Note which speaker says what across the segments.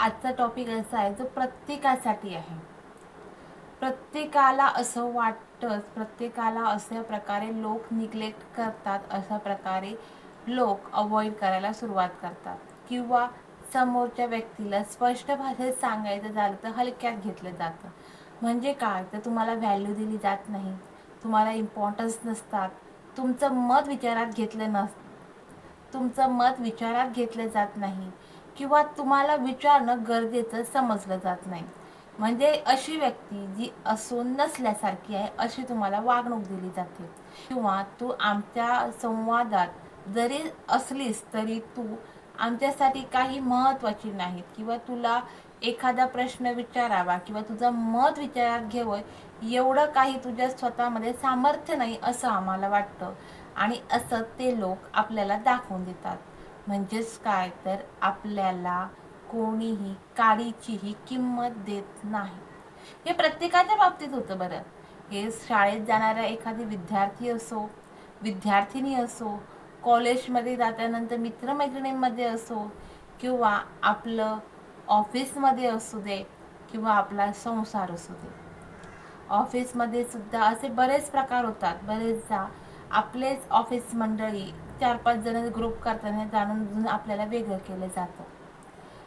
Speaker 1: आजचा टॉपिक असा आहे जो प्रत्येकासाठी आहे. प्रत्येकाला असं वाटतंच प्रत्येकाला अशा प्रकारे लोक निग्लेक्ट करतात अशा प्रकारे लोक अवॉइड करायला सुरुवात करतात. किंवा समोरच्या व्यक्तीला स्पष्ट भाषेत सांगायचं झालं तर हलक्यात घेतलं जातं. म्हणजे काय? तर तुम्हाला व्हॅल्यू दिली जात नाही. तुम्हाला इम्पॉर्टन्स नसतात. तुमचं मत विचारात घेतलं नस तुमचं मत विचारात घेतलं जात नाही. किंवा तुम्हाला विचारणं गरजेचं समजलं जात नाही. म्हणजे अशी व्यक्ती जी असून नसल्यासारखी आहे अशी तुम्हाला वागणूक दिली जाते. किंवा तू आमच्या संवादात जरी असलीस तरी तू आमच्यासाठी काही महत्त्वाची नाहीत किंवा तुला एखादा प्रश्न विचारावा किंवा तुझं मत विचारात घ्यावं एवढं काही तुझ्या स्वतःमध्ये सामर्थ्य नाही असं आम्हाला वाटतं. आणि असं ते लोक आपल्याला दाखवून देतात. म्हणजेच काय? तर आपल्याला कोणीही काडीचीही किंमत देत नाही. हे प्रत्येकाच्या बाबतीत होतं बरं. हे शाळेत जाणारा एखादी विद्यार्थी असो विद्यार्थिनी असो कॉलेजमध्ये जात्यानंतर मित्रमैत्रिणींमध्ये असो किंवा आपलं ऑफिसमध्ये असू दे किंवा आपला संसार असू दे. ऑफिसमध्ये सुद्धा असे बरेच प्रकार होतात. बरेचदा आपलेच ऑफिस मंडळी चार पाच जण ग्रुप करताना जाणून बुजून आपल्याला वेगळं केलं जातं.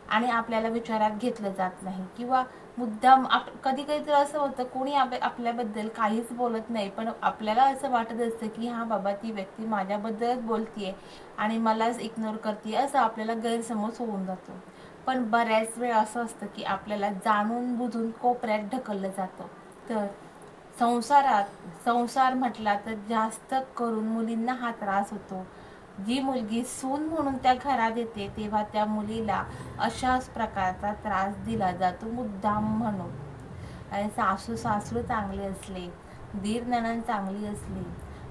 Speaker 1: आणि आपल्याला विचारात घेतलं जात नाही. किंवा मुद्दाम आप कधी कधी तर असं होतं कोणी आप आपल्याबद्दल काहीच बोलत नाही पण आपल्याला असं वाटत असतं की हां बाबा ती व्यक्ती माझ्याबद्दलच बोलतीये आणि मलाच इग्नोर करते असं आपल्याला गैरसमज होऊन जातो. पण बऱ्याच वेळ असं असतं की आपल्याला जाणून बुजून कोपऱ्यात ढकललं जातं. तर संसारात संसार म्हटला तर जास्त करून मुलींना हा त्रास होतो. जी मुलगी सून म्हणून त्या घरात येते तेव्हा त्या मुलीला अशाच प्रकारचा त्रास दिला जातो. मुद्दाम म्हणून. आणि सासू सासू चांगले असले दीर नणन चांगली असली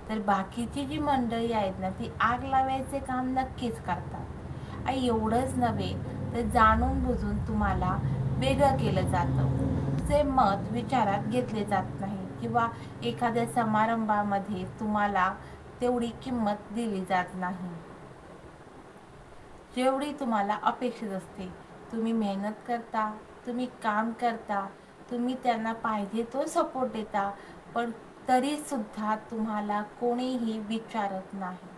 Speaker 1: तर बाकीची जी मंडळी आहेत ना ती आग लावायचे काम नक्कीच करतात. आणि एवढंच नव्हे तर जाणून बुजून तुम्हाला वेगळं केलं जातं. जे मत विचारात घेतले जात नाही. किंवा एखाद्या समारंभामध्ये तुम्हाला तेवढी किंमत दिली जात नाही. जेवढी तुम्हाला अपेक्षित असते तुम्ही मेहनत करता तुम्ही काम करता तुम्ही त्यांना पाहिजे तो सपोर्ट देता पण तरी सुद्धा तुम्हाला कोणीही विचारत नाही.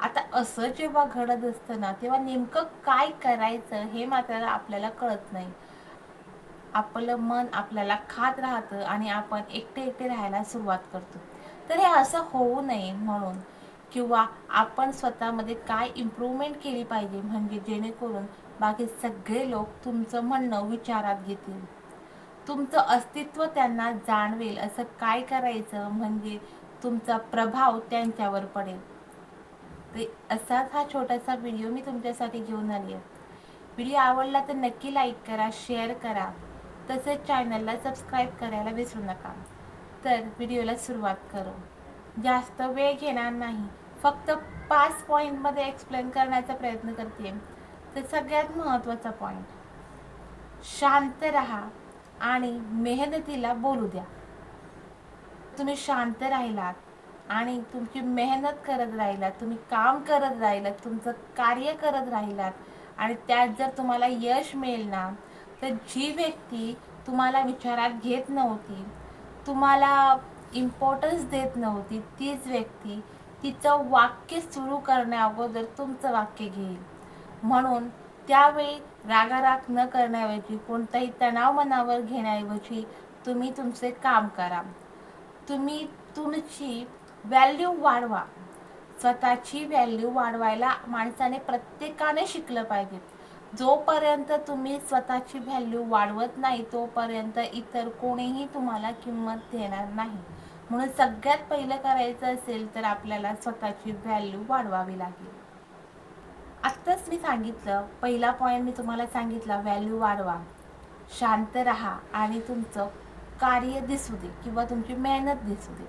Speaker 1: आता असं जेव्हा घडत असतं ना तेव्हा नेमकं काय करायचं हे मात्र आपल्याला कळत नाही. आपलं मन आपल्याला खात राहतं आणि आपण एकटे एकटे राहायला सुरुवात करतो. तर हे असं होऊ नये म्हणून किंवा आपण स्वतःमध्ये काय इम्प्रूव्हमेंट केली पाहिजे म्हणजे जेणेकरून बाकी सगळे लोक तुमचं म्हणणं विचारात घेतील. तुमचं अस्तित्व त्यांना जाणवेल असं काय करायचं म्हणजे तुमचा प्रभाव त्यांच्यावर पडेल. ते असाच हा छोटासा व्हिडिओ मी तुमच्यासाठी घेऊन आली आहे. व्हिडिओ आवडला तर नक्की लाईक करा शेअर करा. तसेच चॅनलला सबस्क्राईब करायला विसरू नका. तर व्हिडिओला सुरुवात करू. जास्त वेळ घेणार नाही. फक्त पाच पॉईंटमध्ये एक्सप्लेन करण्याचा प्रयत्न करते तर सगळ्यात महत्त्वाचा पॉईंट शांत राहा आणि मेहनतीला बोलू द्या. तुम्ही शांत राहिलात आणि तुमची मेहनत करत राहिलात तुम्ही काम करत राहिलात तुमचं कार्य करत राहिलात आणि त्यात जर तुम्हाला यश मिळेल ना तर जी व्यक्ती तुम्हाला विचारात घेत नव्हती तुम्हाला इम्पॉर्टन्स देत नव्हती तीच व्यक्ती तिचं वाक्य सुरू करण्याअगोदर तुमचं वाक्य घेईल. म्हणून त्यावेळी रागाराग न करण्याऐवजी कोणताही तणाव मनावर घेण्याऐवजी तुम्ही तुमचे काम करा. तुम्ही तुमची व्हॅल्यू वाढवा. स्वतःची व्हॅल्यू वाढवायला माणसाने प्रत्येकाने शिकलं पाहिजे. जोपर्यंत तुम्ही स्वतःची व्हॅल्यू वाढवत नाही तोपर्यंत इतर कोणीही तुम्हाला किंमत देणार नाही. म्हणून सगळ्यात पहिलं करायचं असेल तर आपल्याला स्वतःची व्हॅल्यू वाढवावी लागेल. आत्ताच मी सांगितलं पहिला पॉईंट मी तुम्हाला सांगितला व्हॅल्यू वाढवा. शांत राहा आणि तुमचं कार्य दिसू दे किंवा तुमची मेहनत दिसू दे.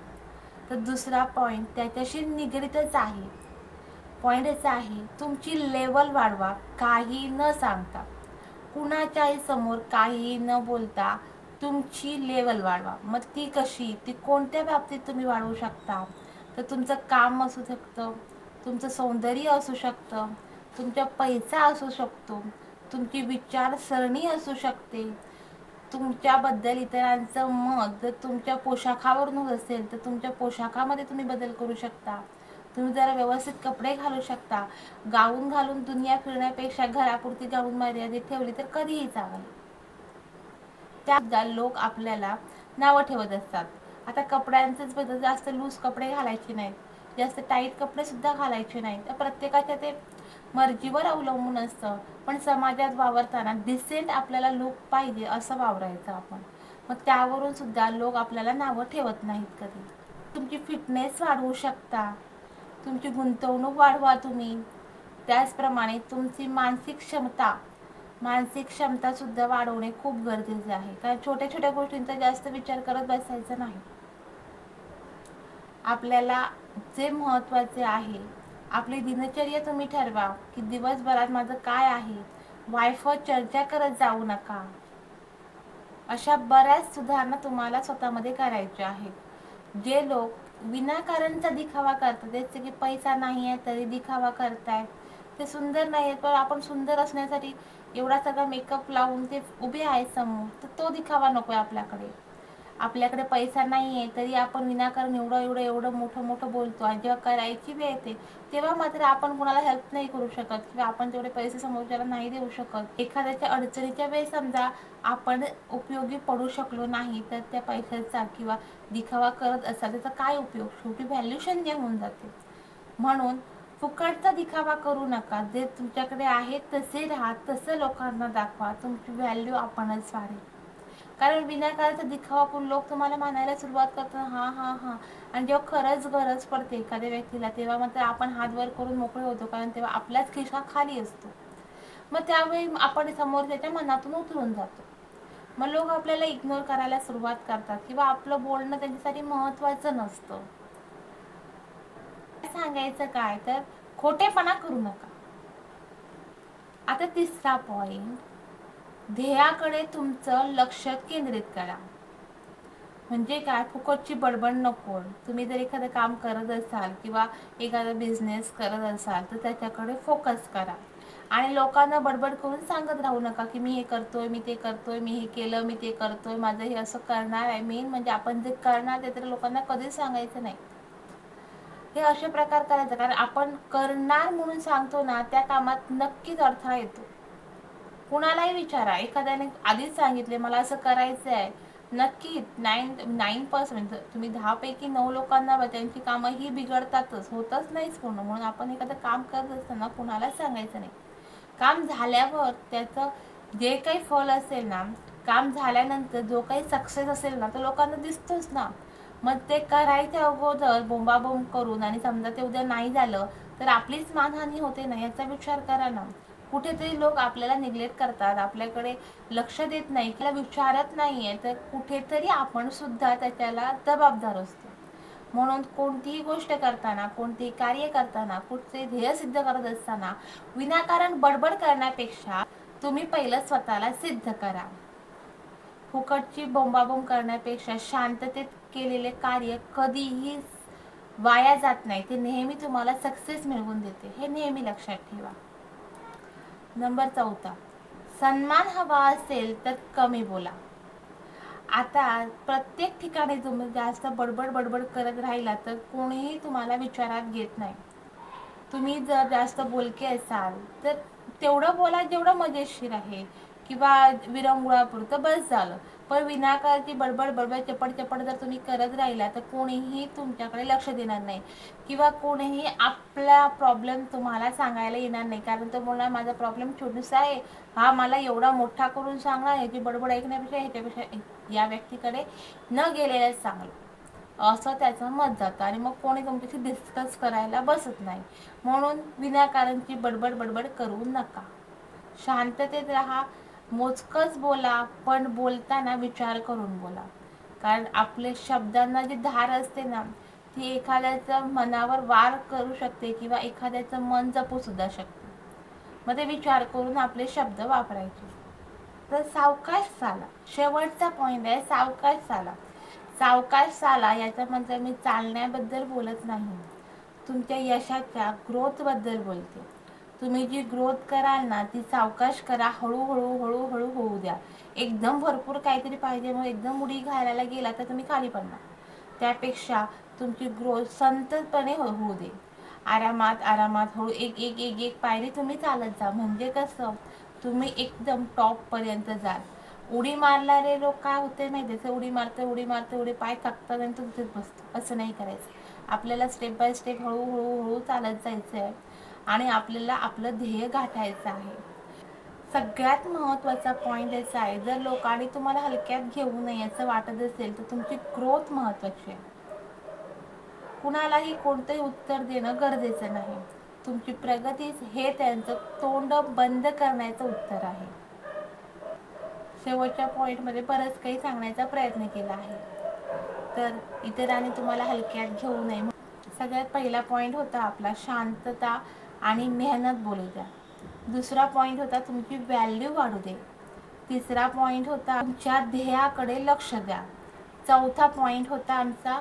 Speaker 1: तर दुसरा पॉईंट त्याच्याशी निगडीतच आहे. पॉईंट आहे तुमची लेवल वाढवा काही न सांगता. कुणाच्याही समोर काही न बोलता तुमची लेवल वाढवा. मग ती कशी? ती कोणत्या बाबतीत तुम्ही वाढवू शकता? तर तुमचं काम असू शकतं तुमचं सौंदर्य असू शकतं तुमचा पैसा असू शकतो तुमची विचारसरणी असू शकते. तुमच्याबद्दल इतरांचं मत जर तुमच्या पोशाखावरून होत असेल तर तुमच्या पोशाखामध्ये तुम्ही बदल करू शकता. तुम्ही जरा व्यवस्थित कपडे घालू शकता. गाऊन घालून दुनिया फिरण्यापेक्षा घरापुरती गाऊन मर्यादित ठेवली तर कधीही चांगली. त्या लोक आपल्याला नावं ठेवत असतात. आता कपड्यांचंच बदल जास्त लूज कपडे घालायचे नाहीत. जास्त टाईट कपडे सुद्धा घालायचे नाहीत. तर प्रत्येकाच्या ते मर्जीवर अवलंबून असतं. पण समाजात वावरताना डिसेंट आपल्याला लुक पाहिजे असं वावरायचं आपण. मग त्यावरून सुद्धा लोक आपल्याला नावं ठेवत नाहीत कधी. तुमची फिटनेस वाढवू शकता. तुमची गुंतवणूक वाढवा तुम्ही. त्याचप्रमाणे तुमची मानसिक क्षमता मानसिक क्षमता सुद्धा वाढवणे खूप गरजेचे आहे. कारण छोट्या छोट्या गोष्टींचा जास्त विचार करत बसायचा नाही. आपल्याला जे महत्त्वाचे आहे आपली दिनचर्या तुम्ही ठरवा की दिवसभरात माझं काय आहे. वायफळ चर्चा करत जाऊ नका. अशा बऱ्याच सुधारणा तुम्हाला स्वतःमध्ये करायच्या आहेत. जे लोक विनाकारणचा दिखावा करतात. जसं की पैसा नाही आहे तरी दिखावा करतायत ते सुंदर नाही आहेत पण आपण सुंदर असण्यासाठी एवढा सगळा मेकअप लावून ते उभे आहेत समोर तर तो दिखावा नको आहे आपल्याकडे. आपल्याकडे पैसा नाही आहे तरी आपण विनाकारण एवढं एवढं एवढं मोठं मोठं बोलतो आणि जेव्हा करायची वेळ येते तेव्हा मात्र आपण कोणाला हेल्प नाही करू शकत किंवा आपण तेवढे पैसे समोरच्याला नाही देऊ शकत. एखाद्याच्या अडचणीच्या वेळ समजा आपण उपयोगी पडू शकलो नाही तर त्या पैशाचा किंवा दिखावा करत असाल त्याचा काय उपयोग? शेवटी व्हॅल्युशन होऊन जाते. म्हणून फुकटचा दिखावा करू नका. जे तुमच्याकडे आहे तसे राहा. तसं लोकांना दाखवा. तुमची व्हॅल्यू आपणच वाढेल. कारण विनाकाराचा दिखावा पण लोक तुम्हाला मानायला सुरुवात करतात हां हां हां. आणि जेव्हा खरंच गरज पडते एखाद्या व्यक्तीला तेव्हा मात्र आपण हात वर करून मोकळे होतो कारण तेव्हा आपल्याच खिशा खाली असतो. मग त्यावेळी आपण समोर त्याच्या मनातून उतरून जातो. मग लोक आपल्याला इग्नोर करायला सुरुवात करतात किंवा आपलं बोलणं त्यांच्यासाठी महत्त्वाचं नसतं. सांगायचं काय? तर खोटेपणा करू नका. आता तिसरा पॉइंट ध्येयाकडे तुमचं लक्ष केंद्रित करा. म्हणजे काय? फुकटची बडबड नको. तुम्ही जर एखादं काम करत असाल किंवा एखादा बिझनेस करत असाल तर त्याच्याकडे फोकस करा. आणि लोकांना बडबड करून सांगत राहू नका की मी हे करतोय मी ते करतोय मी हे केलं मी ते करतोय माझं हे असं करणार आहे. मेन म्हणजे आपण जे करणार ते तर लोकांना कधीच सांगायचं नाही. हे असे प्रकार करायचं. कारण आपण करणार म्हणून सांगतो ना त्या कामात नक्कीच अडथळा येतो. कुणालाही विचारा. एखाद्याने आधीच सांगितले मला असं करायचं आहे. नक्की नाईन नाईन पर्सेंट तुम्ही दहापैकी नऊ लोकांना त्यांची कामं ही बिघडतातच. होतच नाहीच पूर्ण म्हणून आपण एखादं काम करत असताना कुणालाच सांगायचं नाही. काम झाल्यावर त्याचं जे काही फल असेल ना काम झाल्यानंतर जो काही सक्सेस असेल ना तो लोकांना दिसतोच ना. मग ते करायच्या अगोदर बोंबाबोंब करून आणि समजा ते उद्या नाही झालं तर आपलीच मानहानी होते ना याचा विचार करा ना. कुठेतरी लोक आपल्याला निग्लेक्ट करतात आपल्याकडे लक्ष देत नाही किंवा विचारत नाही आहे तर कुठेतरी आपण सुद्धा त्याच्याला जबाबदार असतो म्हणून कोणतीही गोष्ट करताना कोणतेही कार्य करताना कुठचे ध्येय सिद्ध करत असताना विनाकारण बडबड करण्यापेक्षा तुम्ही पहिलं स्वतःला सिद्ध करा. फुकटची बोंबाबोंब करण्यापेक्षा शांततेत केलेले कार्य कधीही वाया जात नाही. ते नेहमी तुम्हाला सक्सेस मिळवून देते. हे नेहमी लक्षात ठेवा. नंबर चौथा. सन्मान हवा असेल तर कमी बोला. आता प्रत्येक ठिकाणी तुम्ही जास्त बडबड बडबड करत राहिला तर कोणीही तुम्हाला विचारात घेत नाही. तुम्ही जर जास्त बोलके असाल तर तेवढं बोला जेवढं मजेशीर आहे. किंवा विरंगुळापुरतं बस झालं. पण विनाकाळची बडबड बडबड चपड चपड जर तुम्ही करत राहिला तर कोणीही तुमच्याकडे लक्ष देणार नाही. किंवा कोणीही आपला प्रॉब्लेम तुम्हाला सांगायला येणार नाही. कारण तो बोलणार माझा प्रॉब्लेम छोटूसा आहे. हा मला एवढा मोठा करून सांगणार ह्याची बडबड ऐकण्यापेक्षा ह्याच्यापेक्षा या व्यक्तीकडे न गेलेलं चांगलं असं त्याचं मत जातं. आणि मग कोणी तुमच्याशी डिस्कस करायला बसत नाही. म्हणून विनाकारणची बडबड बडबड करू नका. शांततेत राहा. मोजकच बोला पण बोलताना विचार करून बोला. कारण आपले शब्दांना जी धार असते ना ती एखाद्याचं मनावर वार करू शकते किंवा एखाद्याचं मन जपू सुद्धा शकते. मग ते विचार करून आपले शब्द वापरायचे. तर सावकाश चाला शेवटचा पॉईंट आहे सावकाश चाला सावकाश चाला याच्यामध्ये म्हणजे मी चालण्याबद्दल बोलत नाही. तुमच्या यशाच्या ग्रोथबद्दल बोलते. तुम्ही जी ग्रोथ कराल ना ती सावकाश करा. हळूहळू हळूहळू होऊ द्या. एकदम भरपूर काहीतरी पाहिजे. मग एकदम उडी घालायला गेला तर तुम्ही खाली पडणार. त्यापेक्षा तुमची ग्रोथ संतपणे हो-, होऊ दे. आरामात आरामात हळू एक एक एक एक पायरी तुम्ही चालत जा. म्हणजे कसं? तुम्ही एकदम टॉपपर्यंत जाल. उडी मारणारे लोक काय होते माहिती आहे उडी मारते उडी मारते उडी पाय थकतात आणि तुमचेच बसतो असं नाही करायचं. आपल्याला स्टेप बाय स्टेप हळूहळू हळू चालत जायचं आहे आणि आपल्याला आपलं ध्येय गाठायचं आहे. सगळ्यात महत्त्वाचा पॉईंट याचा आहे जर लोकांनी तुम्हाला हलक्यात घेऊ नये असं वाटत असेल तर तुमची ग्रोथ महत्त्वाची आहे. कुणालाही कोणतंही उत्तर देणं गरजेचं नाही. तुमची प्रगती हे त्यांचं तोंड बंद करण्याचं उत्तर आहे. शेवटच्या पॉईंटमध्ये बरंच काही सांगण्याचा प्रयत्न केला आहे. तर इतरांनी तुम्हाला हलक्यात घेऊ नये. सगळ्यात पहिला पॉईंट होता आपला शांतता आणि मेहनत बोलू द्या. दुसरा पॉईंट होता तुमची व्हॅल्यू वाढू दे. तिसरा पॉईंट होता तुमच्या ध्येयाकडे लक्ष द्या. चौथा पॉईंट होता आमचा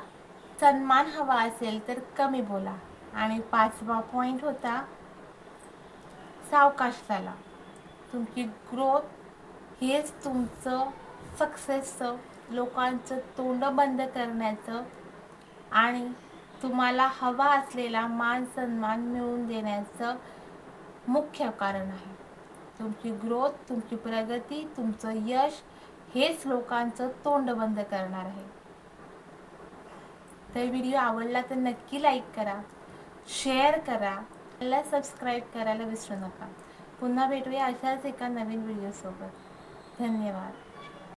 Speaker 1: सन्मान हवा असेल तर कमी बोला. आणि पाचवा पॉईंट होता सावकाश झाला. तुमची ग्रोथ हेच तुमचं सक्सेसचं लोकांचं तोंड बंद करण्याचं आणि तुम्हाला हवा असलेला मान सन्मान मिळवून देण्याचं मुख्य कारण आहे. तुमची ग्रोथ तुमची प्रगती तुमचं यश हेच लोकांचं तोंड बंद करणार आहे. तर व्हिडिओ आवडला तर नक्की लाईक करा शेअर करा मला सबस्क्राईब करायला विसरू नका. पुन्हा भेटूया अशाच एका नवीन व्हिडिओसोबत. धन्यवाद.